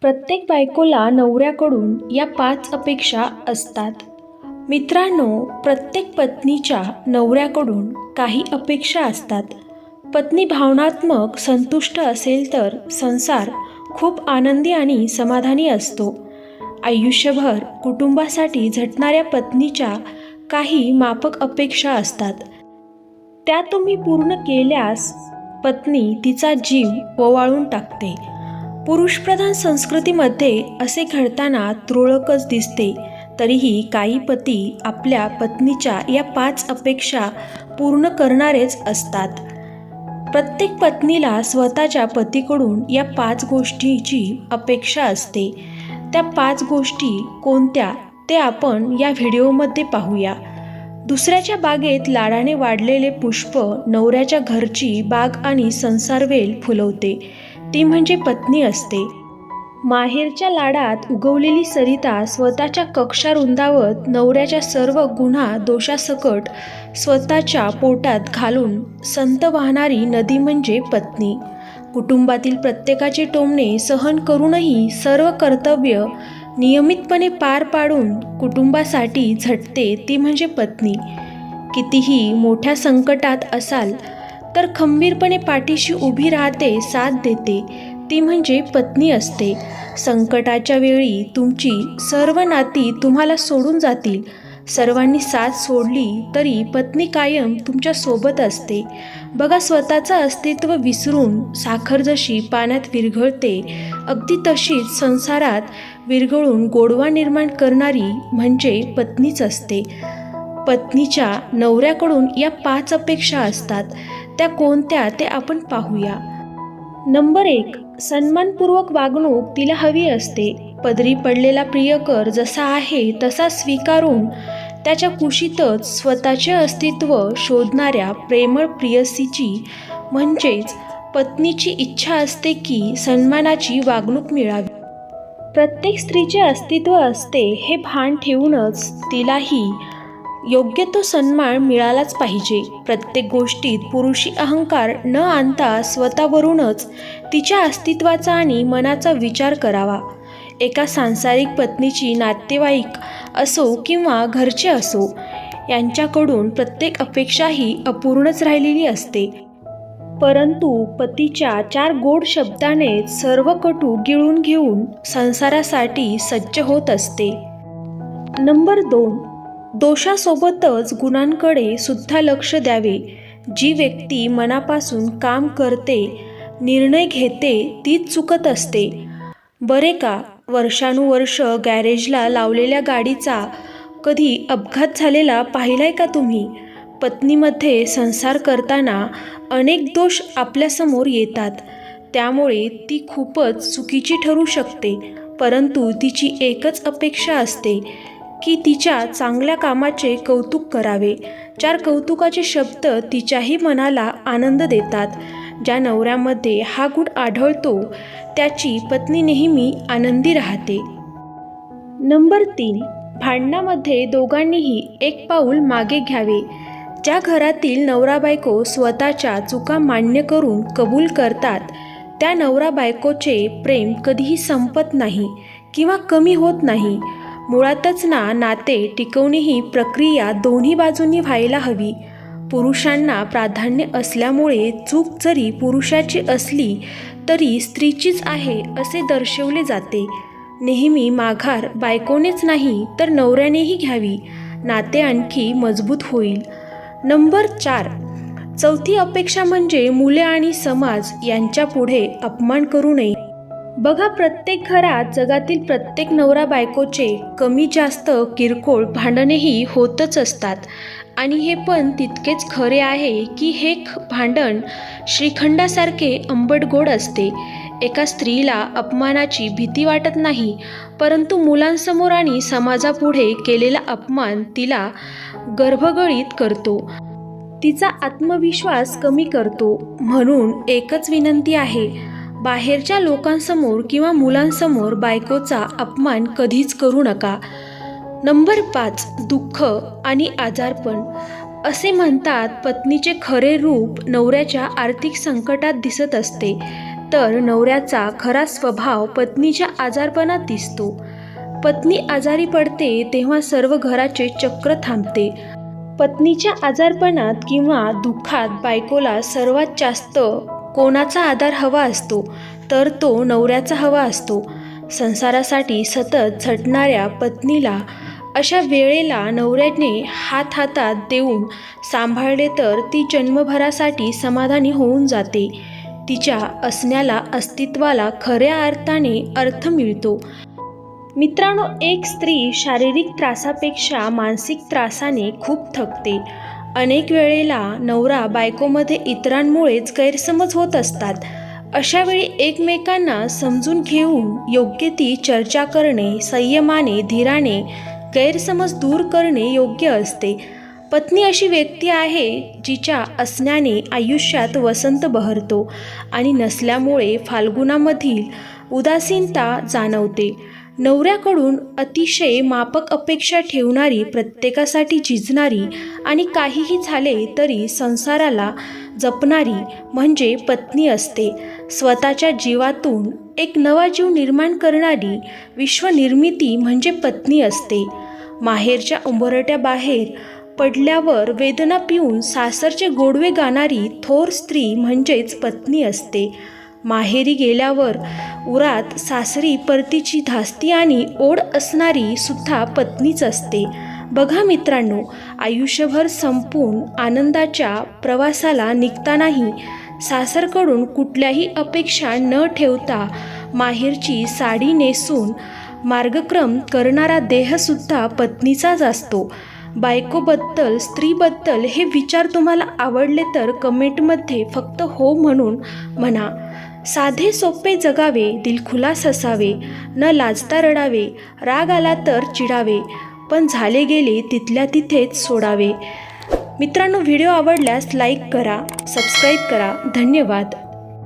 प्रत्येक बायकोला नवऱ्याकडून या पाच अपेक्षा असतात. मित्रांनो प्रत्येक पत्नीच्या नवऱ्याकडून काही अपेक्षा असतात. पत्नी भावनात्मक संतुष्ट असेल तर संसार खूप आनंदी आणि समाधानी असतो. आयुष्यभर कुटुंबासाठी झटणाऱ्या पत्नीच्या काही मापक अपेक्षा असतात. त्या तुम्ही पूर्ण केल्यास पत्नी तिचा जीव ओवाळून टाकते. पुरुषप्रधान संस्कृतीमध्ये असे घडताना तुरळकच दिसते. तरीही काही पती आपल्या पत्नीच्या या पाच अपेक्षा पूर्ण करणारेच असतात. प्रत्येक पत्नीला स्वतःच्या पतीकडून या पाच गोष्टीची अपेक्षा असते. त्या पाच गोष्टी कोणत्या ते आपण या व्हिडिओमध्ये पाहूया. दुसऱ्याच्या बागेत लाडाने वाढलेले पुष्प नवऱ्याच्या घरची बाग आणि संसारवेल फुलवते. ती म्हणजे पत्नी असते. माहेरच्या लाडात उगवलेली सरिता स्वतःच्या कक्षा रुंदावत नवऱ्याच्या सर्व गुन्हा दोषासकट स्वतःच्या पोटात घालून संत वाहणारी नदी म्हणजे पत्नी. कुटुंबातील प्रत्येकाचे टोमणे सहन करूनही सर्व कर्तव्य नियमितपणे पार पाडून कुटुंबासाठी झटते ती म्हणजे पत्नी. कितीही मोठ्या संकटात असाल तर खंबीरपणे पाठीशी उभी राहते साथ देते. ती म्हणजे पत्नी असते. संकटाच्या वेळी तुमची सर्व नाती तुम्हाला सोडून जातील. सर्वांनी साथ सोडली तरी पत्नी कायम तुमच्यासोबत असते. बघा स्वतःचं अस्तित्व विसरून साखर जशी पाण्यात विरघळते अगदी तशीच संसारात विरघळून गोडवा निर्माण करणारी म्हणजे पत्नीच असते. पत्नीच्या नवऱ्याकडून या पाच अपेक्षा असतात. त्या कोणत्या ते आपण पाहूया. नंबर एक सन्मानपूर्वक वागणूक तिला हवी असते. पदरी पडलेला प्रियकर जसा आहे तसा स्वीकारून त्याच्या कुशीतच स्वतःचे अस्तित्व शोधणाऱ्या प्रेमळ प्रियसीची म्हणजेच पत्नीची इच्छा असते की सन्मानाची वागणूक मिळावी. प्रत्येक स्त्रीचे अस्तित्व असते हे भान ठेवूनच तिलाही योग्य तो सन्मान मिळालाच पाहिजे. प्रत्येक गोष्टीत पुरुषी अहंकार न आणता स्वतःवरूनच तिच्या अस्तित्वाचा आणि मनाचा विचार करावा. एका सांसारिक पत्नीची नातेवाईक असो किंवा घरचे असो यांच्याकडून प्रत्येक अपेक्षा ही अपूर्णच राहिलेली असते. परंतु पतीच्या चार गोड शब्दाने सर्व कटू गिळून घेऊन संसारासाठी सज्ज होत असते. नंबर दोन. दोषासोबतच गुणांकडे सुद्धा लक्ष द्यावे. जी व्यक्ती मनापासून काम करते निर्णय घेते तीच चुकत असते. बरे का? वर्षानुवर्ष गॅरेजला लावलेल्या गाडीचा कधी अपघात झालेला पाहिलाय का तुम्ही? पत्नीमध्ये संसार करताना अनेक दोष आपल्यासमोर येतात. त्यामुळे ती खूपच चुकीची ठरू शकते परंतु तिची एकच अपेक्षा असते की तिच्या चांगल्या कामाचे कौतुक करावे. चार कौतुकाचे शब्द तिच्याही मनाला आनंद देतात. ज्या नवऱ्यामध्ये हा गुण आढळतो त्याची पत्नी नेहमी आनंदी राहते. नंबर तीन. भांडणामध्ये दोघांनीही एक पाऊल मागे घ्यावे. ज्या घरातील नवरा बायको स्वतःच्या चुका मान्य करून कबूल करतात त्या नवरा बायकोचे प्रेम कधीही संपत नाही किंवा कमी होत नाही. मुळातच ना नाते टिकवणे ही प्रक्रिया दोन्ही बाजूंनी व्हायला हवी. पुरुषांना प्राधान्य असल्यामुळे चूक जरी पुरुषाची असली तरी स्त्रीचीच आहे असे दर्शवले जाते. नेहमी माघार बायकोनेच नाही तर नवऱ्यानेही घ्यावी. नाते आणखी मजबूत होईल. नंबर चार. चौथी अपेक्षा म्हणजे मुले आणि समाज यांच्या पुढे अपमान करू नये. बघा प्रत्येक घरात जगातील प्रत्येक नवरा बायकोचे कमी जास्त किरकोळ भांडणेही होतच असतात. आणि हे पण तितकेच खरे आहे की हे ख- भांडण श्रीखंडासारखे आंबट गोड असते. एका स्त्रीला अपमानाची भीती वाटत नाही परंतु मुलांसमोर आणि समाजापुढे केलेला अपमान तिला गर्भगळीत करतो. तिचा आत्मविश्वास कमी करतो म्हणून एकच विनंती आहे बाहेरच्या लोकांसमोर किंवा मुलांसमोर बायकोचा अपमान कधीच करू नका. नंबर पाच दुःख आणि आजारपण. असे म्हणतात पत्नीचे खरे रूप नवऱ्याच्या आर्थिक संकटात दिसत असते. तर नवऱ्याचा खरा स्वभाव पत्नीच्या आजारपणात दिसतो. पत्नी आजारी पडते तेव्हा सर्व घराचे चक्र थांबते. पत्नीच्या आजारपणात किंवा दुःखात बायकोला सर्वात जास्त कोणाचा आधार हवा असतो तर तो नवऱ्याचा हवा असतो. संसारासाठी सतत झटणाऱ्या पत्नीला अशा वेळेला नवऱ्याने हात हातात देऊन सांभाळले तर ती जन्मभरासाठी समाधानी होऊन जाते. तिच्या असण्याला अस्तित्वाला खऱ्या अर्थाने अर्थ मिळतो. मित्रांनो एक स्त्री शारीरिक त्रासापेक्षा मानसिक त्रासाने खूप थकते. अनेक वेळेला नवरा बायकोमध्ये इतरांमुळेच गैरसमज होत असतात. अशावेळी एकमेकांना समजून घेऊन योग्य ती चर्चा करणे संयमाने धीराने गैरसमज दूर करणे योग्य असते. पत्नी अशी व्यक्ती आहे जिच्या असण्याने आयुष्यात वसंत बहरतो आणि नसल्यामुळे फाल्गुनामधील उदासीनता जाणवते. नवऱ्याकडून अतिशय मापक अपेक्षा ठेवणारी प्रत्येकासाठी झिजणारी आणि काहीही झाले तरी संसाराला जपणारी म्हणजे पत्नी असते. स्वतःच्या जीवातून एक नवा जीव निर्माण करणारी विश्वनिर्मिती म्हणजे पत्नी असते. माहेरच्या उंबरट्याबाहेर पडल्यावर वेदना पिऊन सासरचे गोडवे गाणारी थोर स्त्री म्हणजेच पत्नी असते. माहेरी गेल्यावर उरात सासरी परतीची धास्ती आणि ओढ असणारी सुद्धा पत्नीच असते. बघा मित्रांनो आयुष्यभर संपून आनंदाच्या प्रवासाला निघतानाही सासरकडून कुठल्याही अपेक्षा न ठेवता माहेरची साडी नेसून मार्गक्रम करणारा देहसुद्धा पत्नीचाच असतो. बायकोबद्दल स्त्रीबद्दल हे विचार तुम्हाला आवडले तर कमेंटमध्ये फक्त हो म्हणून म्हणा. साधे सोपे जगावे दिलखुलास असावे न लाजता रडावे राग आला तर चिडावे पण झाले गेले तिथल्या तिथेच सोडावे. मित्रांनो व्हिडिओ आवडल्यास लाईक करा सबस्क्राईब करा. धन्यवाद.